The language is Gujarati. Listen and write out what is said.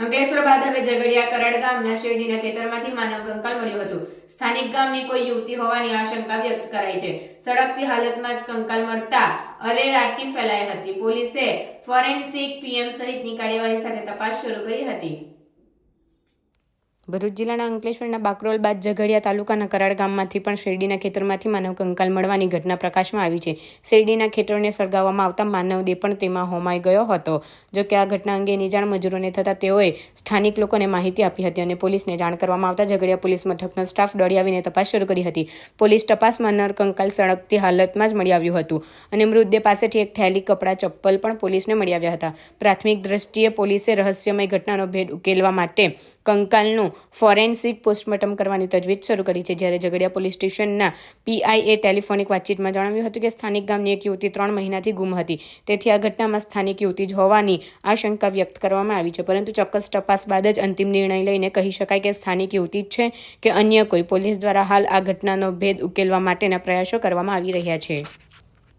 અંકલેશ્વર બાદ હવે ઝઘડિયા કરાડ ગામના શેરડીના ખેતરમાંથી માનવ કંકાલ મળ્યું હતું. સ્થાનિક ગામની કોઈ યુવતી હોવાની આશંકા વ્યક્ત કરાઈ છે. સળગતી હાલતમાં જ કંકાલ મળતા અરેરાટી ફેલાઈ હતી. પોલીસે ફોરેન્સિક પીએમ સહિતની કાર્યવાહી સાથે તપાસ શરૂ કરી હતી. ભરૂચ જિલ્લાના અંકલેશ્વરના બાકરોલ બાદ ઝઘડિયા તાલુકાના કરાડ ગામમાંથી પણ શેરડીના ખેતરમાંથી માનવ કંકાલ મળવાની ઘટના પ્રકાશમાં આવી છે. શેરડીના ખેતરોને સળગાવવામાં આવતા માનવ દેહ પણ તેમાં હોમાઈ ગયો હતો. જો કે આ ઘટના અંગેની જાણ મજૂરોને થતાં તેઓએ સ્થાનિક લોકોને માહિતી આપી હતી અને પોલીસને જાણ કરવામાં આવતા ઝઘડિયા પોલીસ મથકનો સ્ટાફ દોડી આવીને તપાસ શરૂ કરી હતી. પોલીસ તપાસમાં નર કંકાલ સળગતી હાલતમાં જ મળી આવ્યું હતું અને મૃતદેહ પાસેથી એક થેલી, કપડાં, ચપ્પલ પણ પોલીસને મળી આવ્યા હતા. પ્રાથમિક દ્રષ્ટિએ પોલીસે રહસ્યમય ઘટનાનો ભેદ ઉકેલવા માટે કંકાલનું ફોરેન્સિક પોસ્ટમોર્ટમ કરવાની તજવીજ શરૂ કરી છે. જ્યારે ઝઘડિયા પોલીસ સ્ટેશનના પીઆઈએ ટેલિફોનિક વાતચીતમાં જણાવ્યું હતું કે સ્થાનિક ગામની એક યુવતી ત્રણ મહિનાથી ગુમ હતી. તેથી આ ઘટનામાં સ્થાનિક યુવતી જ હોવાની આશંકા વ્યક્ત કરવામાં આવી છે. પરંતુ ચોક્કસ તપાસ બાદ જ અંતિમ નિર્ણય લઈને કહી શકાય કે સ્થાનિક યુવતી જ છે કે અન્ય કોઈ. પોલીસ દ્વારા હાલ આ ઘટનાનો ભેદ ઉકેલવા માટેના પ્રયાસો કરવામાં આવી રહ્યા છે.